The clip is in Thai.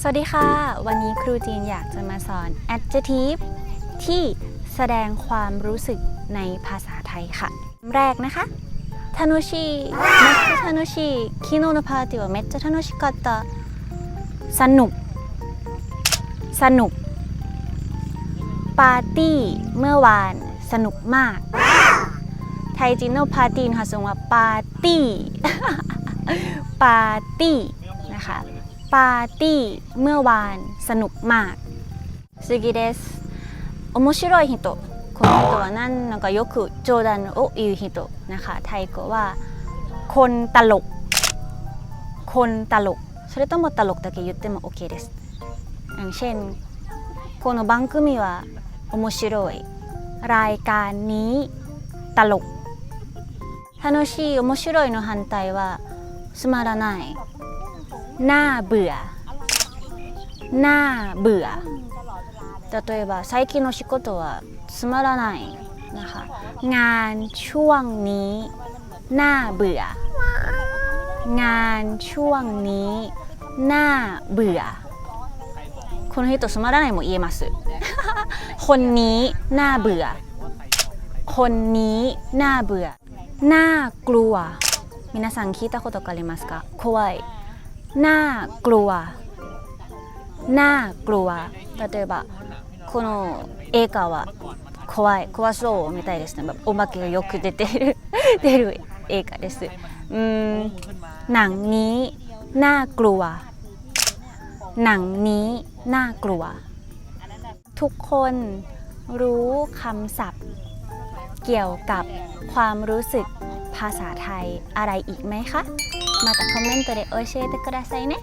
สวัสดีค่ะ วันนี้ครูจีนอยากจะมาสอน adjective ที่แสดงความรู้สึกในภาษาไทยค่ะ แรกนะคะทนุชิเมจทนุชิคิโนนพาติวเมจทนุชิกัตตาสนุก สนุก ปาร์ตี้ เมื่อวาน สนุกมาก ไทยจีโนพาตีนค่ะสงว่าปาร์ตี้ ปาร์ตี้นะคะ ปาร์ตี้เมื่อวานสนุกมาก次です面白い人この人は何なんかよく冗談を言う人นะคะไทยก็ว่า คนตลก คนตลกそれともตลกだけ言っても OK ですอย่างเช่นこの番組は面白いรายการนี้ตลก楽しい面白いの反対はつまらない น่าเบื่อ น่าเบื่อ例えば最近の仕事はつまらないนะคะ งานช่วงนี้ น่าเบื่อ งานช่วงนี้ น่าเบื่อこの人つまらないも言えます คนนี้น่าเบื่อ คนนี้น่าเบื่อ น่ากลัว皆さん聞いたことありますか怖い น่ากลัว น่ากลัว例えばこの映画は怖い怖そうみたいですねแบบお化けがよく出てる出る映画ですอืมหนังนี้น่ากลัว หนังนี้น่ากลัว ทุกคนรู้คำศัพท์ เกี่ยวกับความรู้สึกภาษาไทยอะไรอีกไหมคะ またコメントで教えてくださいね。